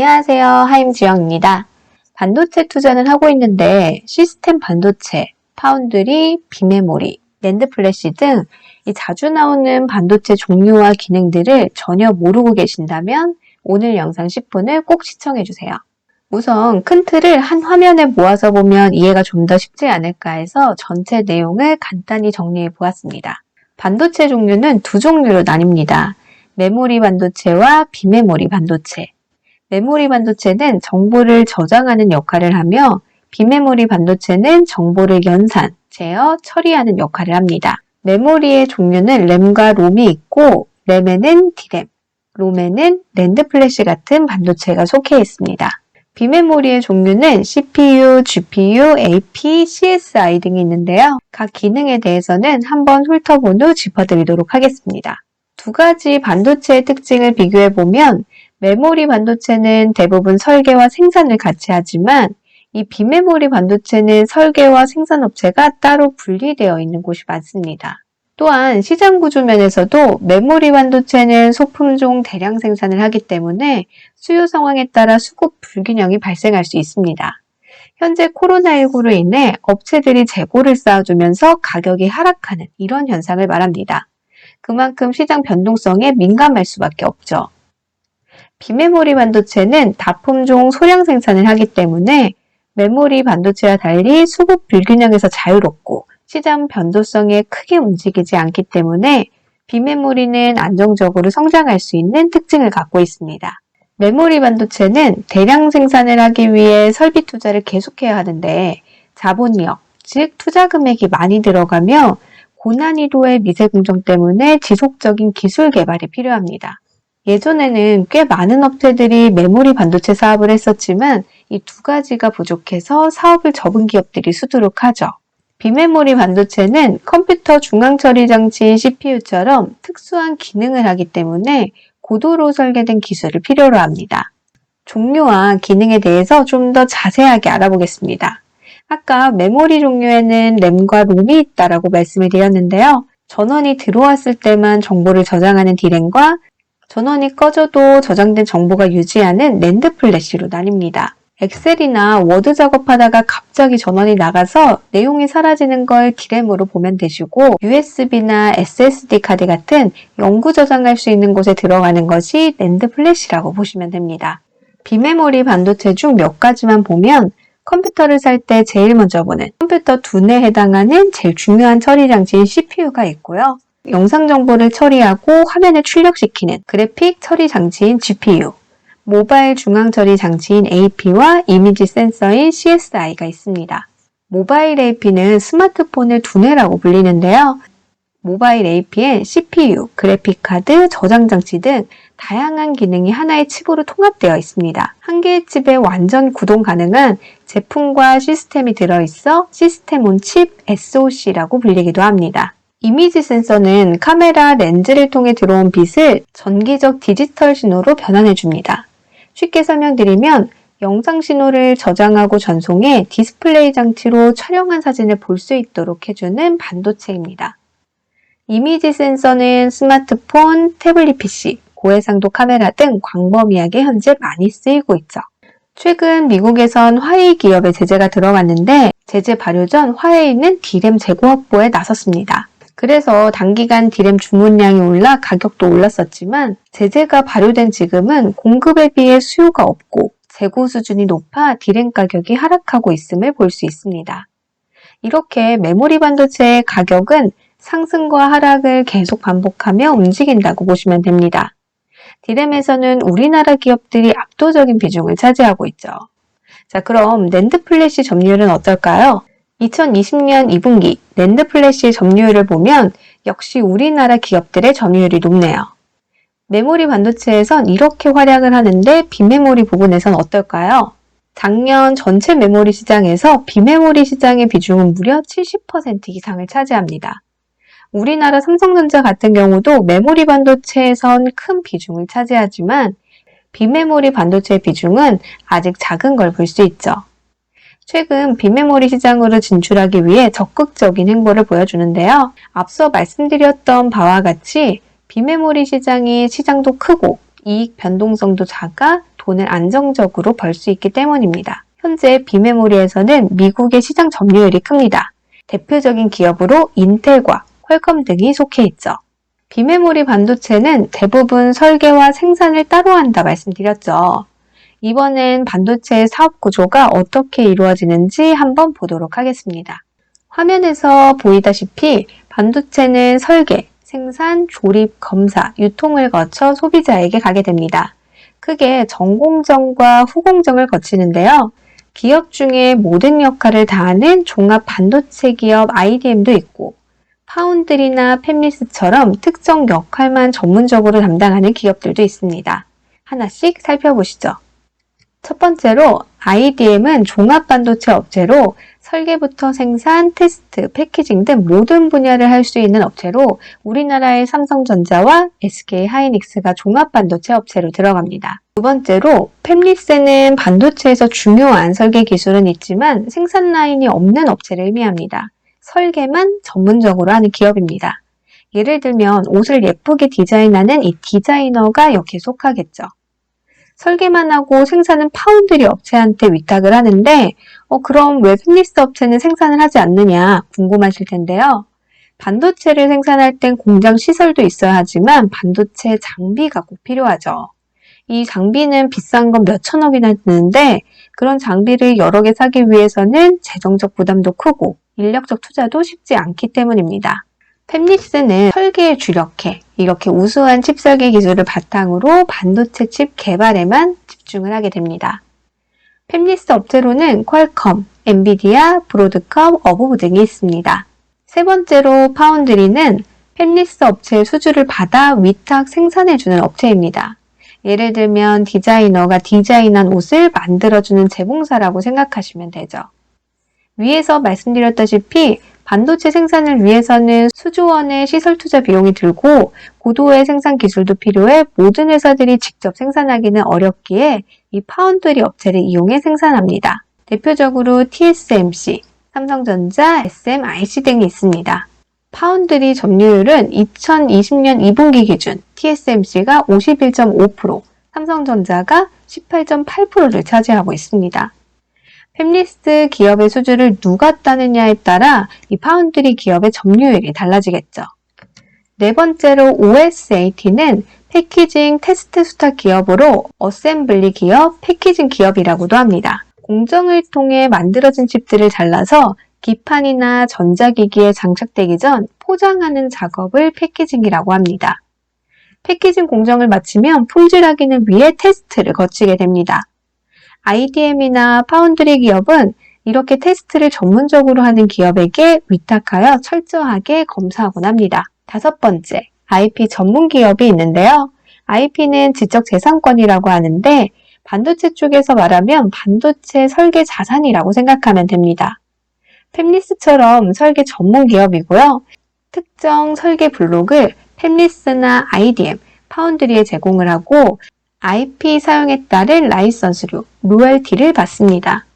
안녕하세요. 하임지영입니다. 반도체 투자는 하고 있는데 시스템 반도체, 파운드리, 비메모리, 랜드 플래시 등 이 자주 나오는 반도체 종류와 기능들을 전혀 모르고 계신다면 오늘 영상 10분을 꼭 시청해 주세요. 우선 큰 틀을 한 화면에 모아서 보면 이해가 좀 더 쉽지 않을까 해서 전체 내용을 간단히 정리해 보았습니다. 반도체 종류는 두 종류로 나뉩니다. 메모리 반도체와 비메모리 반도체. 메모리 반도체는 정보를 저장하는 역할을 하며 비메모리 반도체는 정보를 연산, 제어, 처리하는 역할을 합니다. 메모리의 종류는 램과 롬이 있고 램에는 디램, 롬에는 랜드 플래시 같은 반도체가 속해 있습니다. 비메모리의 종류는 CPU, GPU, AP, CSI 등이 있는데요. 각 기능에 대해서는 한번 훑어본 후 짚어드리도록 하겠습니다. 두 가지 반도체의 특징을 비교해 보면 메모리 반도체는 대부분 설계와 생산을 같이 하지만 이 비메모리 반도체는 설계와 생산업체가 따로 분리되어 있는 곳이 많습니다. 또한 시장 구조 면에서도 메모리 반도체는 소품종 대량 생산을 하기 때문에 수요 상황에 따라 수급 불균형이 발생할 수 있습니다. 현재 코로나19로 인해 업체들이 재고를 쌓아두면서 가격이 하락하는 이런 현상을 말합니다. 그만큼 시장 변동성에 민감할 수밖에 없죠. 비메모리 반도체는 다품종 소량 생산을 하기 때문에 메모리 반도체와 달리 수급 불균형에서 자유롭고 시장 변동성에 크게 움직이지 않기 때문에 비메모리는 안정적으로 성장할 수 있는 특징을 갖고 있습니다. 메모리 반도체는 대량 생산을 하기 위해 설비 투자를 계속해야 하는데 자본력, 즉 투자 금액이 많이 들어가며 고난이도의 미세 공정 때문에 지속적인 기술 개발이 필요합니다. 예전에는 꽤 많은 업체들이 메모리 반도체 사업을 했었지만 이 두 가지가 부족해서 사업을 접은 기업들이 수두룩하죠. 비메모리 반도체는 컴퓨터 중앙 처리 장치인 CPU처럼 특수한 기능을 하기 때문에 고도로 설계된 기술을 필요로 합니다. 종류와 기능에 대해서 좀 더 자세하게 알아보겠습니다. 아까 메모리 종류에는 램과 롬이 있다라고 말씀을 드렸는데요. 전원이 들어왔을 때만 정보를 저장하는 디램과 전원이 꺼져도 저장된 정보가 유지하는 랜드 플래시로 나뉩니다. 엑셀이나 워드 작업하다가 갑자기 전원이 나가서 내용이 사라지는 걸 디램으로 보면 되시고 USB나 SSD 카드 같은 영구 저장할 수 있는 곳에 들어가는 것이 랜드 플래시라고 보시면 됩니다. 비메모리 반도체 중 몇 가지만 보면 컴퓨터를 살 때 제일 먼저 보는 컴퓨터 두뇌에 해당하는 제일 중요한 처리 장치인 CPU가 있고요. 영상 정보를 처리하고 화면을 출력시키는 그래픽 처리 장치인 GPU, 모바일 중앙 처리 장치인 AP와 이미지 센서인 CSI가 있습니다. 모바일 AP는 스마트폰의 두뇌라고 불리는데요. 모바일 AP엔 CPU, 그래픽카드, 저장 장치 등 다양한 기능이 하나의 칩으로 통합되어 있습니다. 한 개의 칩에 완전 구동 가능한 제품과 시스템이 들어있어 시스템 온 칩 SoC라고 불리기도 합니다. 이미지 센서는 카메라 렌즈를 통해 들어온 빛을 전기적 디지털 신호로 변환해 줍니다. 쉽게 설명드리면 영상 신호를 저장하고 전송해 디스플레이 장치로 촬영한 사진을 볼 수 있도록 해주는 반도체입니다. 이미지 센서는 스마트폰, 태블릿 PC, 고해상도 카메라 등 광범위하게 현재 많이 쓰이고 있죠. 최근 미국에선 화웨이 기업의 제재가 들어갔는데 제재 발효 전 화웨이는 디램 재고 확보에 나섰습니다. 그래서 단기간 디램 주문량이 올라 가격도 올랐었지만 제재가 발효된 지금은 공급에 비해 수요가 없고 재고 수준이 높아 디램 가격이 하락하고 있음을 볼 수 있습니다. 이렇게 메모리 반도체의 가격은 상승과 하락을 계속 반복하며 움직인다고 보시면 됩니다. 디램에서는 우리나라 기업들이 압도적인 비중을 차지하고 있죠. 자, 그럼 랜드 플래시 점유율은 어떨까요? 2020년 2분기 랜드 플래시 점유율을 보면 역시 우리나라 기업들의 점유율이 높네요. 메모리 반도체에선 이렇게 활약을 하는데 비메모리 부분에선 어떨까요? 작년 전체 메모리 시장에서 비메모리 시장의 비중은 무려 70% 이상을 차지합니다. 우리나라 삼성전자 같은 경우도 메모리 반도체에선 큰 비중을 차지하지만 비메모리 반도체 비중은 아직 작은 걸 볼 수 있죠. 최근 비메모리 시장으로 진출하기 위해 적극적인 행보를 보여주는데요. 앞서 말씀드렸던 바와 같이 비메모리 시장이 시장도 크고 이익 변동성도 작아 돈을 안정적으로 벌 수 있기 때문입니다. 현재 비메모리에서는 미국의 시장 점유율이 큽니다. 대표적인 기업으로 인텔과 퀄컴 등이 속해 있죠. 비메모리 반도체는 대부분 설계와 생산을 따로 한다 말씀드렸죠. 이번엔 반도체의 사업 구조가 어떻게 이루어지는지 한번 보도록 하겠습니다. 화면에서 보이다시피 반도체는 설계, 생산, 조립, 검사, 유통을 거쳐 소비자에게 가게 됩니다. 크게 전공정과 후공정을 거치는데요. 기업 중에 모든 역할을 다하는 종합 반도체 기업 IDM도 있고, 파운드리나 팹리스처럼 특정 역할만 전문적으로 담당하는 기업들도 있습니다. 하나씩 살펴보시죠. 첫 번째로 IDM은 종합 반도체 업체로 설계부터 생산, 테스트, 패키징 등 모든 분야를 할 수 있는 업체로 우리나라의 삼성전자와 SK 하이닉스가 종합 반도체 업체로 들어갑니다. 두 번째로 팹리스는 반도체에서 중요한 설계 기술은 있지만 생산 라인이 없는 업체를 의미합니다. 설계만 전문적으로 하는 기업입니다. 예를 들면 옷을 예쁘게 디자인하는 이 디자이너가 여기에 속하겠죠. 설계만 하고 생산은 파운드리 업체한테 위탁을 하는데 어, 그럼 왜 팹리스 업체는 생산을 하지 않느냐 궁금하실 텐데요. 반도체를 생산할 땐 공장 시설도 있어야 하지만 반도체 장비가 꼭 필요하죠. 이 장비는 비싼 건 몇천억이나 드는데 그런 장비를 여러 개 사기 위해서는 재정적 부담도 크고 인력적 투자도 쉽지 않기 때문입니다. 팹리스는 설계에 주력해 이렇게 우수한 칩 설계 기술을 바탕으로 반도체 칩 개발에만 집중을 하게 됩니다. 팹리스 업체로는 퀄컴, 엔비디아, 브로드컴, 어부브 등이 있습니다. 세 번째로 파운드리는 팹리스 업체의 수주를 받아 위탁 생산해주는 업체입니다. 예를 들면 디자이너가 디자인한 옷을 만들어주는 재봉사라고 생각하시면 되죠. 위에서 말씀드렸다시피 반도체 생산을 위해서는 수조원의 시설 투자 비용이 들고 고도의 생산 기술도 필요해 모든 회사들이 직접 생산하기는 어렵기에 이 파운드리 업체를 이용해 생산합니다. 대표적으로 TSMC, 삼성전자, SMIC 등이 있습니다. 파운드리 점유율은 2020년 2분기 기준 TSMC가 51.5%, 삼성전자가 18.8%를 차지하고 있습니다. 팹리스 기업의 수주를 누가 따느냐에 따라 이 파운드리 기업의 점유율이 달라지겠죠. 네 번째로 OSAT는 패키징 테스트 수탁 기업으로 어셈블리 기업, 패키징 기업이라고도 합니다. 공정을 통해 만들어진 칩들을 잘라서 기판이나 전자기기에 장착되기 전 포장하는 작업을 패키징이라고 합니다. 패키징 공정을 마치면 품질 확인을 위해 테스트를 거치게 됩니다. IDM이나 파운드리 기업은 이렇게 테스트를 전문적으로 하는 기업에게 위탁하여 철저하게 검사하곤 합니다. 다섯 번째, IP 전문 기업이 있는데요. IP는 지적재산권이라고 하는데 반도체 쪽에서 말하면 반도체 설계 자산이라고 생각하면 됩니다. 팹리스처럼 설계 전문 기업이고요. 특정 설계 블록을 팹리스나 IDM, 파운드리에 제공을 하고 IP 사용에 따른 라이선스료, 로열티를 받습니다.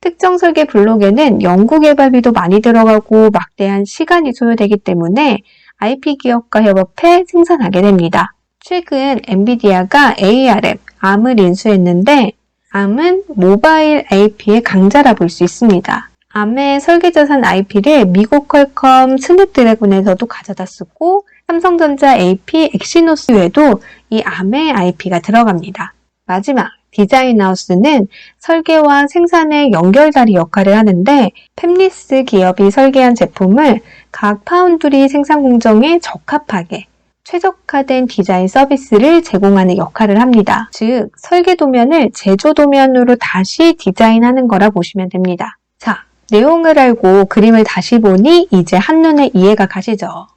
특정 설계 블록에는 연구 개발비도 많이 들어가고 막대한 시간이 소요되기 때문에 IP 기업과 협업해 생산하게 됩니다. 최근 엔비디아가 ARM, ARM을 인수했는데 ARM은 모바일 AP의 강자라 볼 수 있습니다. ARM의 설계자산 IP를 미국 퀄컴 스냅드래곤에서도 가져다 쓰고 삼성전자 AP 엑시노스 외에도 이 ARM의 IP가 들어갑니다. 마지막 디자인하우스는 설계와 생산의 연결다리 역할을 하는데 팹리스 기업이 설계한 제품을 각 파운드리 생산 공정에 적합하게 최적화된 디자인 서비스를 제공하는 역할을 합니다. 즉, 설계 도면을 제조 도면으로 다시 디자인하는 거라 보시면 됩니다. 자, 내용을 알고 그림을 다시 보니 이제 한눈에 이해가 가시죠?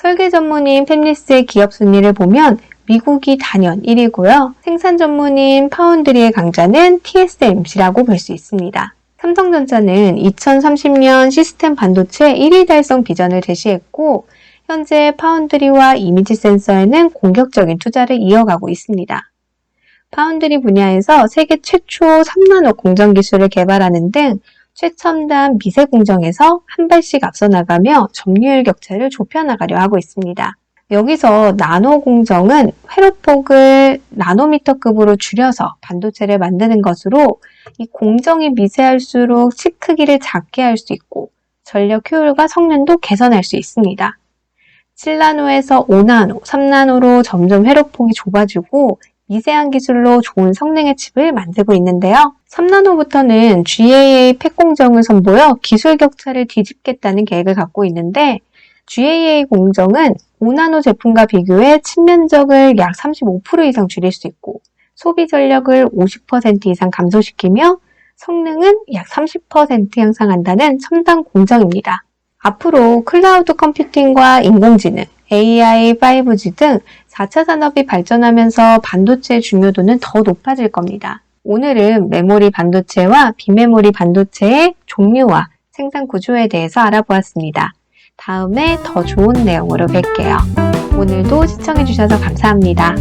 설계 전문인 팹리스의 기업 순위를 보면 미국이 단연 1위고요. 생산 전문인 파운드리의 강자는 TSMC라고 볼 수 있습니다. 삼성전자는 2030년 시스템 반도체 1위 달성 비전을 제시했고 현재 파운드리와 이미지 센서에는 공격적인 투자를 이어가고 있습니다. 파운드리 분야에서 세계 최초 3나노 공정 기술을 개발하는 등 최첨단 미세 공정에서 한 발씩 앞서 나가며 점유율 격차를 좁혀 나가려 하고 있습니다. 여기서 나노 공정은 회로폭을 나노미터급으로 줄여서 반도체를 만드는 것으로 이 공정이 미세할수록 칩 크기를 작게 할 수 있고 전력 효율과 성능도 개선할 수 있습니다. 7나노에서 5나노, 3나노로 점점 회로폭이 좁아지고 미세한 기술로 좋은 성능의 칩을 만들고 있는데요. 3나노부터는 GAA 팩 공정을 선보여 기술 격차를 뒤집겠다는 계획을 갖고 있는데 GAA 공정은 5나노 제품과 비교해 칩 면적을 약 35% 이상 줄일 수 있고 소비 전력을 50% 이상 감소시키며 성능은 약 30% 향상한다는 첨단 공정입니다. 앞으로 클라우드 컴퓨팅과 인공지능, AI, 5G 등 4차 산업이 발전하면서 반도체의 중요도는 더 높아질 겁니다. 오늘은 메모리 반도체와 비메모리 반도체의 종류와 생산 구조에 대해서 알아보았습니다. 다음에 더 좋은 내용으로 뵐게요. 오늘도 시청해주셔서 감사합니다.